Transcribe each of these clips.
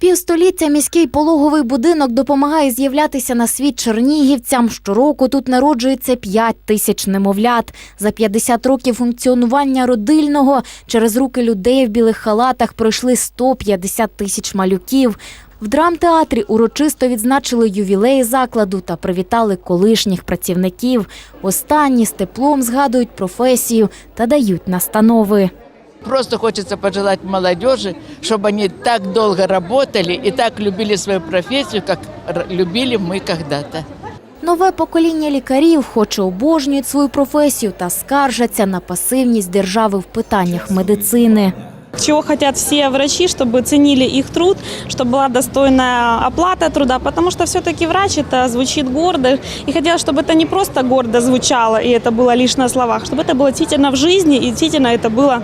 Півстоліття міський пологовий будинок допомагає з'являтися на світ чернігівцям. Щороку тут народжується 5 тисяч немовлят. За 50 років функціонування родильного через руки людей в білих халатах пройшли 150 тисяч малюків. В драмтеатрі урочисто відзначили ювілеї закладу та привітали колишніх працівників. Останні з теплом згадують професію та дають настанови. Просто хочется пожелать молодежи, чтобы они так долго работали и так любили свою профессию, как р- любили мы когда-то. Нове покоління лікарів, хоч і обожнюють свою професію та скаржаться на пасивність держави в питаннях медицини. Чего хотят все врачи, чтобы ценили их труд, чтобы была достойная оплата труда, потому что все-таки врач это звучит гордо. И хотелось, чтобы это не просто гордо звучало, и это было лишь на словах, чтобы это было действительно в жизни, и действительно это было,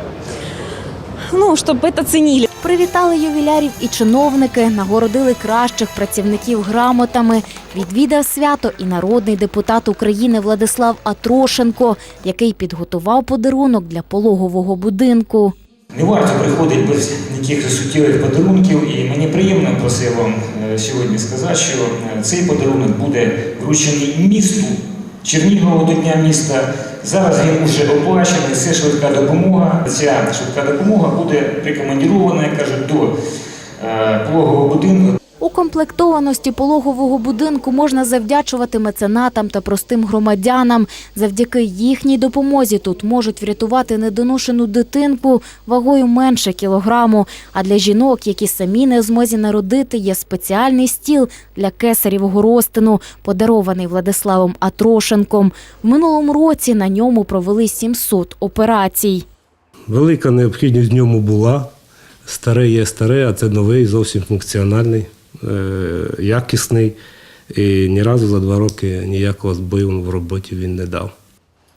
ну, чтобы это ценили. Привітали ювілярів і чиновники, нагородили кращих працівників грамотами. Відвідав свято і народний депутат України Владислав Атрошенко, який підготував подарунок для пологового будинку. Не варто приходити без якихось суттєвих подарунків, і мені приємно просив вам е, сьогодні сказати, що е, цей подарунок буде вручений місту Чернігову до Дня міста. Зараз він вже оплачений, це швидка допомога. Ця швидка допомога буде прикомандірована, як кажуть, до е, пологового будинку. Укомплектованості пологового будинку можна завдячувати меценатам та простим громадянам. Завдяки їхній допомозі тут можуть врятувати недоношену дитинку вагою менше кілограму. А для жінок, які самі не змозі народити, є спеціальний стіл для кесарівого розтину, подарований Владиславом Атрошенком. В минулому році на ньому провели 700 операцій. Велика необхідність в ньому була. Старе є старе, а це новий, зовсім функціональний, якісний. І ні разу за два роки ніякого збою в роботі він не дав.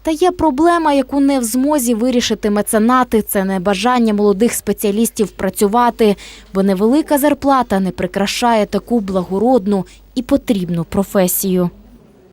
Та є проблема, яку не в змозі вирішити меценати. Це небажання молодих спеціалістів працювати, бо невелика зарплата не прикрашає таку благородну і потрібну професію.